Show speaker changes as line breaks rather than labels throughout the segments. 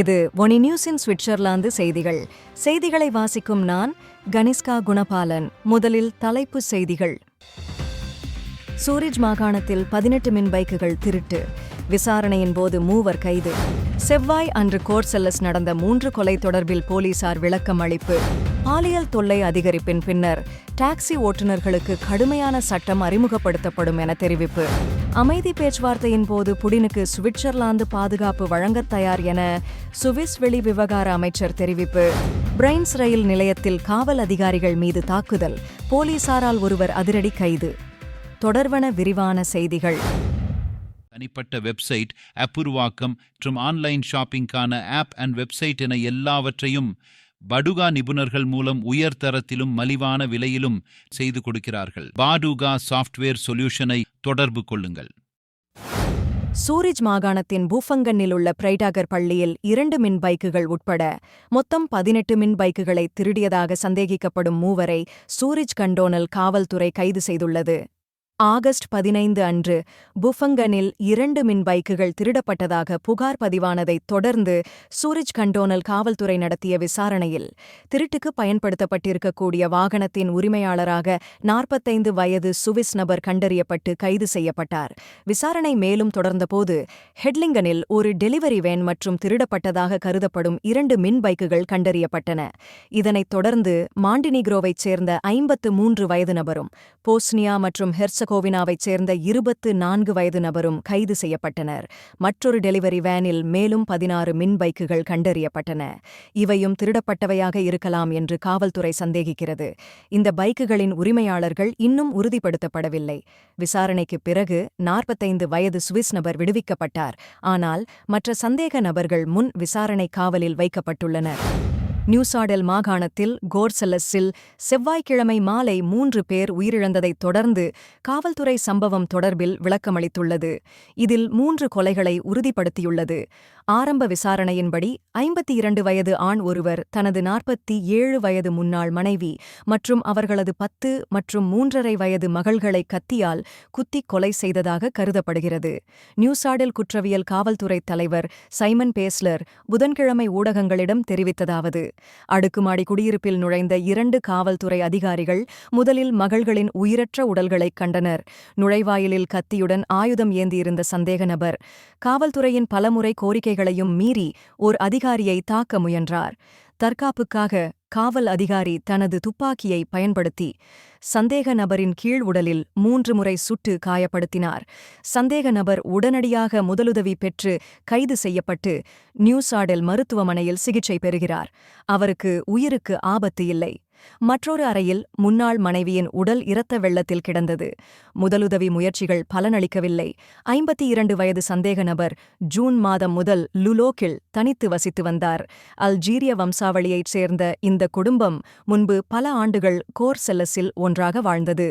இது ஒனி நியூஸின் சுவிட்சர்லாந்து செய்திகள். செய்திகளை வாசிக்கும் நான் கனிஷ்கா குணபாலன். முதலில் தலைப்புச் செய்திகள். சூரிஜ் மாகாணத்தில் பதினெட்டு மின் பைக்குகள் திருட்டு. விசாரணையின் போது மூவர் கைது. செவ்வாய் அன்று கோர்செல்லஸ் நடந்த மூன்று கொலை தொடர்பில் போலீசார் விளக்கம் அளிப்பு பாலியல் தொல்லை அதிகரிப்பின் பின்னர் டாக்ஸி ஓட்டுநர்களுக்கு கடுமையான சட்டம் அறிமுகப்படுத்தப்படும் என தெரிவிப்பு. அமைதி பேச்சுவார்த்தையின் போது புடினுக்கு சுவிட்சர்லாந்து பாதுகாப்பு வழங்க தயார் என சுவிஸ் வெளி விவகார அமைச்சர் தெரிவிப்பு. பிரைன்ஸ் ரயில் நிலையத்தில் காவல் அதிகாரிகள் மீது தாக்குதல். போலீசாரால் ஒருவர் அதிரடி கைது. தொடர்வன விரிவான செய்திகள்.
தனிப்பட்ட வெப்சைட் அப்புருவாக்கம் மற்றும் ஆன்லைன் ஷாப்பிங்கான ஆப் அண்ட் வெப்சைட் என எல்லாவற்றையும் படுகா நிபுணர்கள் மூலம் உயர் தரத்திலும் மலிவான விலையிலும் செய்து கொடுக்கிறார்கள். பாடுகா சாஃப்ட்வேர் சொல்யூஷனை தொடர்பு கொள்ளுங்கள்.
சூரிஜ் மாகாணத்தின் பூஃபங்கன்னில் உள்ள பிரைடாகர் பள்ளியில் இரண்டு மின் பைக்குகள் உட்பட மொத்தம் பதினெட்டு மின் பைக்குகளை திருடியதாக சந்தேகிக்கப்படும் மூவரை சூரிஜ் கண்டோனல் காவல்துறை கைது செய்துள்ளது. ஆகஸ்ட் பதினைந்து அன்று புஃபங்கனில் இரண்டு மின் பைக்குகள் திருடப்பட்டதாக புகார் பதிவானதைத் தொடர்ந்து சூரிஜ் கண்டோனல் காவல்துறை நடத்திய விசாரணையில் திருட்டுக்கு பயன்படுத்தப்பட்டிருக்கக்கூடிய வாகனத்தின் உரிமையாளராக நாற்பத்தைந்து வயது சுவிஸ் நபர் கண்டறியப்பட்டு கைது செய்யப்பட்டார். விசாரணை மேலும் தொடர்ந்தபோது ஹெட்லிங்கனில் ஒரு டெலிவரி வேன் மற்றும் திருடப்பட்டதாக கருதப்படும் இரண்டு மின் பைக்குகள் கண்டறியப்பட்டன. இதனைத் தொடர்ந்து மாண்டினிக்ரோவைச் சேர்ந்த ஐம்பத்து மூன்று வயது நபரும் போஸ்னியா மற்றும் ஹெர்சகோவினாவைச் சேர்ந்த இருபத்து நான்கு வயது நபரும் கைது செய்யப்பட்டனர். மற்றொரு டெலிவரி வேனில் மேலும் பதினாறு மின் பைக்குகள் கண்டறியப்பட்டன. இவையும் திருடப்பட்டவையாக இருக்கலாம் என்று காவல்துறை சந்தேகிக்கிறது. இந்த பைக்குகளின் உரிமையாளர்கள் இன்னும் உறுதிப்படுத்தப்படவில்லை. விசாரணைக்குப் பிறகு நாற்பத்தைந்து வயது சுவிஸ் நபர் விடுவிக்கப்பட்டார். ஆனால் மற்ற சந்தேக நபர்கள் முன் விசாரணை காவலில் வைக்கப்பட்டுள்ளனர். நியூசாடெல் மாகாணத்தில் கோர்செல்லஸில் செவ்வாய்க்கிழமை மாலை மூன்று பேர் உயிரிழந்ததைத் தொடர்ந்து காவல்துறை சம்பவம் தொடர்பில் விளக்கமளித்துள்ளது. இதில் மூன்று கொலைகளை உறுதிப்படுத்தியுள்ளது. ஆரம்ப விசாரணையின்படி ஐம்பத்தி இரண்டு வயது ஆண் ஒருவர் தனது நாற்பத்தி ஏழு வயது முன்னாள் மனைவி மற்றும் அவர்களது பத்து மற்றும் மூன்றரை வயது மகள்களை கத்தியால் குத்திக் கொலை செய்ததாக கருதப்படுகிறது. நியூசாடெல் குற்றவியல் காவல்துறை தலைவர் சைமன் பேஸ்லர் புதன்கிழமை ஊடகங்களிடம் தெரிவித்ததாவது அடுக்குமாடி குடியிருப்பில் நுழைந்த இரண்டு காவல்துறை அதிகாரிகள் முதலில் மகள்களின் உயிரற்ற உடல்களைக் கண்டனர். நுழைவாயிலில் கத்தியுடன் ஆயுதம் ஏந்தியிருந்த சந்தேக நபர். காவல்துறையின் பலமுறை கோரிக்கைகளையும் மீறி ஓர் அதிகாரியை தாக்க முயன்றார். தற்காப்புக்காக காவல் அதிகாரி தனது துப்பாக்கியை பயன்படுத்தி சந்தேக நபரின் கீழ் உடலில் மூன்று முறை சுட்டு காயப்படுத்தினார். சந்தேக நபர் உடனடியாக முதலுதவி பெற்று கைது செய்யப்பட்டு நியூசாடெல் மருத்துவமனையில் சிகிச்சை பெறுகிறார். அவருக்கு உயிருக்கு ஆபத்து இல்லை. மற்றொரு அறையில் முன்னாள் மனைவியின் உடல் இரத்த வெள்ளத்தில் கிடந்தது. முதலுதவி முயற்சிகள் பலனளிக்கவில்லை. ஐம்பத்தி இரண்டு வயது சந்தேக நபர் ஜூன் மாதம் முதல் லுலோக்கில் தனித்து வசித்து வந்தார். அல்ஜீரிய வம்சாவளியைச் சேர்ந்த இந்த குடும்பம் முன்பு பல ஆண்டுகள் கோர்செல்லஸில் ஒன்றாக வாழ்ந்தது.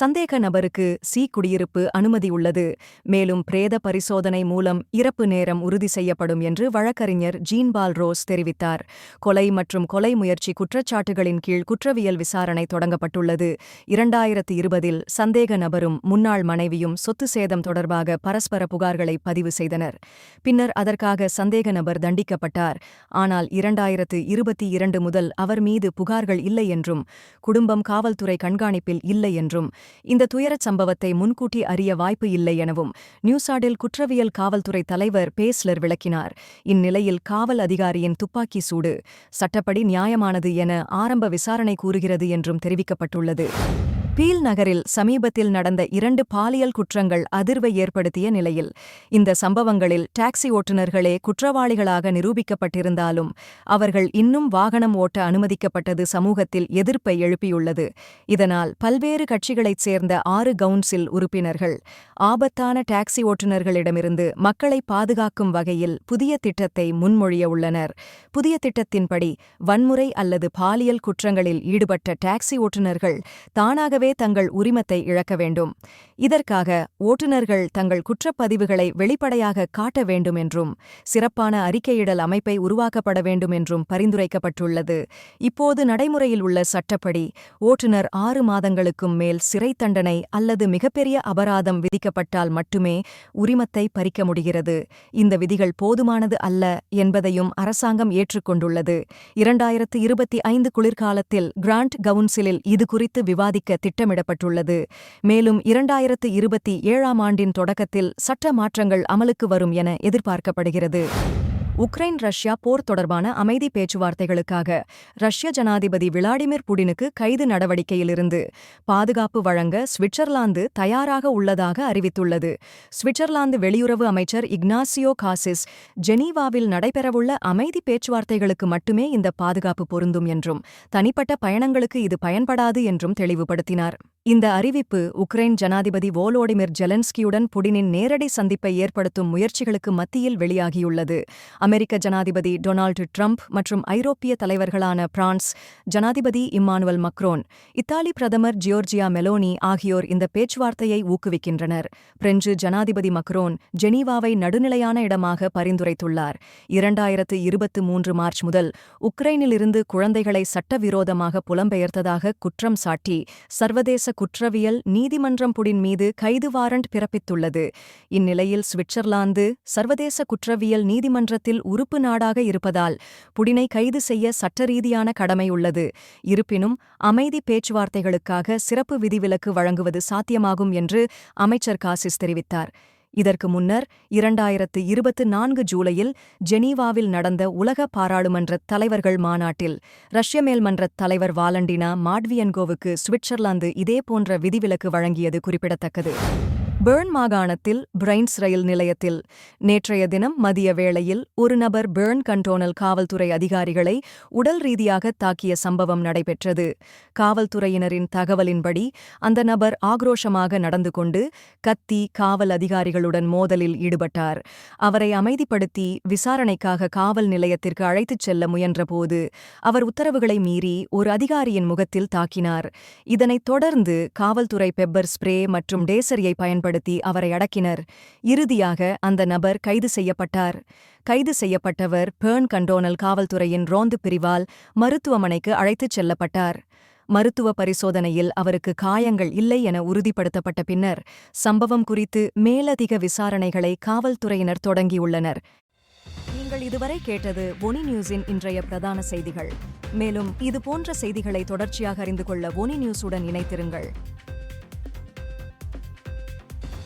சந்தேக நபருக்கு சி குடியிருப்பு அனுமதி உள்ளது. மேலும் பிரேத பரிசோதனை மூலம் இறப்பு நேரம் உறுதி செய்யப்படும் என்று வழக்கறிஞர் ஜீன்பால் ரோஸ் தெரிவித்தார். கொலை மற்றும் கொலை முயற்சி குற்றச்சாட்டுகளின் கீழ் குற்றவியல் விசாரணை தொடங்கப்பட்டுள்ளது. இரண்டாயிரத்து இருபதில் சந்தேக நபரும் முன்னாள் மனைவியும் சொத்து சேதம் தொடர்பாக பரஸ்பர புகார்களை பதிவு செய்தனர். பின்னர் அதற்காக சந்தேக நபர் தண்டிக்கப்பட்டார். ஆனால் இரண்டாயிரத்து இருபத்தி இரண்டு முதல் அவர் மீது புகார்கள் இல்லை என்றும் குடும்பம் காவல்துறை கண்காணிப்பில் இல்லை என்றும் இந்த துயரச் சம்பவத்தை முன்கூட்டி அறிய வாய்ப்பு இல்லை எனவும் நியூசாடில் குற்றவியல் காவல்துறை தலைவர் பேஸ்லர் விளக்கினார். இந்நிலையில் காவல் அதிகாரியின் துப்பாக்கி சூடு சட்டப்படி நியாயமானது என ஆரம்ப விசாரணை கூறுகிறது என்றும் தெரிவிக்கப்பட்டுள்ளது. பீல் நகரில் சமீபத்தில் நடந்த இரண்டு பாலியல் குற்றங்கள் அதிர்வை ஏற்படுத்திய நிலையில் இந்த சம்பவங்களில் டாக்ஸி ஓட்டுநர்களே குற்றவாளிகளாக நிரூபிக்கப்பட்டிருந்தாலும் அவர்கள் இன்னும் வாகனம் ஓட்ட அனுமதிக்கப்பட்டது சமூகத்தில் எதிர்ப்பை எழுப்பியுள்ளது. இதனால் பல்வேறு கட்சிகளைச் சேர்ந்த ஆறு கவுன்சில் உறுப்பினர்கள் ஆபத்தான டாக்ஸி ஓட்டுநர்களிடமிருந்து மக்களை பாதுகாக்கும் வகையில் புதிய திட்டத்தை முன்மொழிய உள்ளனர். புதிய திட்டத்தின்படி வன்முறை அல்லது பாலியல் குற்றங்களில் ஈடுபட்ட டாக்ஸி ஓட்டுநர்கள் தானாக தங்கள் உரிமத்தை இழக்க வேண்டும். இதற்காக ஓட்டுநர்கள் தங்கள் குற்றப்பதிவுகளை வெளிப்படையாக காட்ட வேண்டும் என்றும் சிறப்பான அறிக்கையிடல் அமைப்பை உருவாக்கப்பட வேண்டும் என்றும் பரிந்துரைக்கப்பட்டுள்ளது. இப்போது நடைமுறையில் உள்ள சட்டப்படி ஓட்டுநர் ஆறு மாதங்களுக்கும் மேல் சிறை தண்டனை அல்லது மிகப்பெரிய அபராதம் விதிக்கப்பட்டால் மட்டுமே உரிமத்தை பறிக்க முடிகிறது. இந்த விதிகள் போதுமானது அல்ல என்பதையும் அரசாங்கம் ஏற்றுக்கொண்டுள்ளது. இரண்டாயிரத்து இருபத்தி ஐந்து குளிர்காலத்தில் கிராண்ட் கவுன்சிலில் இது குறித்து விவாதிக்க திட்டமிடப்பட்டுள்ளது. மேலும் இரண்டாயிரத்து இருபத்தி ஏழாம் ஆண்டின் தொடக்கத்தில் சட்ட மாற்றங்கள் அமலுக்கு வரும் என எதிர்பார்க்கப்படுகிறது. உக்ரைன் ரஷ்யா போர் தொடர்பான அமைதி பேச்சுவார்த்தைகளுக்காக ரஷ்ய ஜனாதிபதி விளாடிமிர் புடினுக்கு கைது நடவடிக்கையிலிருந்து பாதுகாப்பு வழங்க சுவிட்சர்லாந்து தயாராக உள்ளதாக அறிவித்துள்ளது. சுவிட்சர்லாந்து வெளியுறவு அமைச்சர் இக்னாசியோ காசிஸ் ஜெனீவாவில் நடைபெறவுள்ள அமைதி பேச்சுவார்த்தைகளுக்கு மட்டுமே இந்த பாதுகாப்பு பொருந்தும் என்றும் தனிப்பட்ட பயணங்களுக்கு இது பயன்படாது என்றும் தெளிவுபடுத்தினார். இந்த அறிவிப்பு உக்ரைன் ஜனாதிபதி வோலோடிமிர் ஜெலன்ஸ்கியுடன் புடினின் நேரடி சந்திப்பை ஏற்படுத்தும் முயற்சிகளுக்கு மத்தியில் வெளியாகியுள்ளது. அமெரிக்க ஜனாதிபதி டொனால்டு ட்ரம்ப் மற்றும் ஐரோப்பிய தலைவர்களான பிரான்ஸ் ஜனாதிபதி இம்மானுவல் மக்ரோன் இத்தாலி பிரதமர் ஜியோர்ஜியா மெலோனி ஆகியோர் இந்த பேச்சுவார்த்தையை ஊக்குவிக்கின்றனர். பிரெஞ்சு ஜனாதிபதி மக்ரோன் ஜெனீவாவை நடுநிலையான இடமாக பரிந்துரைத்துள்ளார். இரண்டாயிரத்து இருபத்து மூன்று மார்ச் முதல் உக்ரைனிலிருந்து குழந்தைகளை சட்டவிரோதமாக புலம்பெயர்த்ததாக குற்றம் சாட்டி சர்வதேச குற்றவியல் நீதிமன்றம் புடின் மீது கைது வாரண்ட் பிறப்பித்துள்ளது. இந்நிலையில் சுவிட்சர்லாந்து சர்வதேச குற்றவியல் நீதிமன்றத்தில் உறுப்பு நாடாக இருப்பதால் புடினை கைது செய்ய சட்டரீதியான கடமை உள்ளது. இருப்பினும் அமைதி பேச்சுவார்த்தைகளுக்காக சிறப்பு விதிவிலக்கு வழங்குவது சாத்தியமாகும் என்று அமைச்சர் காசிஸ் தெரிவித்தார். இதற்கு முன்னர் இரண்டாயிரத்து இருபத்து நான்கு ஜூலையில் ஜெனீவாவில் நடந்த உலக பாராளுமன்ற தலைவர்கள் மாநாட்டில் ரஷ்ய மேல்மன்றத் தலைவர் வாலண்டினா மாட்வியன்கோவுக்கு சுவிட்சர்லாந்து இதேபோன்ற விதிவிலக்கு வழங்கியது குறிப்பிடத்தக்கது. பெர்ன் மாகாணத்தில் பிரைன்ஸ் ரயில் நிலையத்தில் நேற்றைய தினம் மதிய வேளையில் ஒரு நபர் பெர்ன் கண்டோனல் காவல்துறை அதிகாரிகளை உடல் ரீதியாக தாக்கிய சம்பவம் நடைபெற்றது. காவல்துறையினரின் தகவலின்படி அந்த நபர் ஆக்ரோஷமாக நடந்து கொண்டு கத்தி காவல் அதிகாரிகளுடன் மோதலில் ஈடுபட்டார். அவரை அமைதிப்படுத்தி விசாரணைக்காக காவல் நிலையத்திற்கு அழைத்துச் செல்ல முயன்றபோது அவர் உத்தரவுகளை மீறி ஒரு அதிகாரியின் முகத்தில் தாக்கினார். இதனைத் தொடர்ந்து காவல்துறை பெப்பர் ஸ்ப்ரே மற்றும் டேசரியை பயன்படுத்தி அவரை அடக்கினர். இறுதியாக அந்த நபர் கைது செய்யப்பட்டார். கைது செய்யப்பட்டவர் பேர்ன் கண்டோனல் காவல்துறையின் ரோந்து பிரிவால் மருத்துவமனைக்கு அழைத்துச் செல்லப்பட்டார். மருத்துவ பரிசோதனையில் அவருக்கு காயங்கள் இல்லை என உறுதிப்படுத்தப்பட்ட பின்னர் சம்பவம் குறித்து மேலதிக விசாரணைகளை காவல்துறையினர் தொடங்கியுள்ளனர். நீங்கள் இதுவரை கேட்டது ஒனி நியூஸின் இன்றைய பிரதான செய்திகள். மேலும் இதுபோன்ற செய்திகளை தொடர்ச்சியாக அறிந்து கொள்ள ஒனி நியூஸுடன் இணைத்திருங்கள்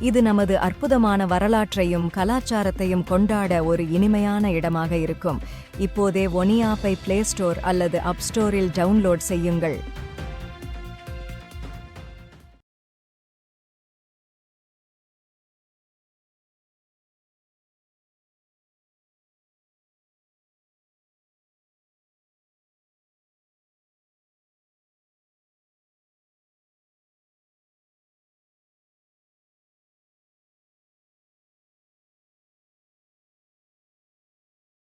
இது நமது அற்புதமான வரலாற்றையும் கலாச்சாரத்தையும் கொண்டாட ஒரு இனிமையான இடமாக இருக்கும். இப்போதே ஒனியாப்பை பிளே ஸ்டோர் அல்லது அப் ஸ்டோரில் டவுன்லோட் செய்யுங்கள்.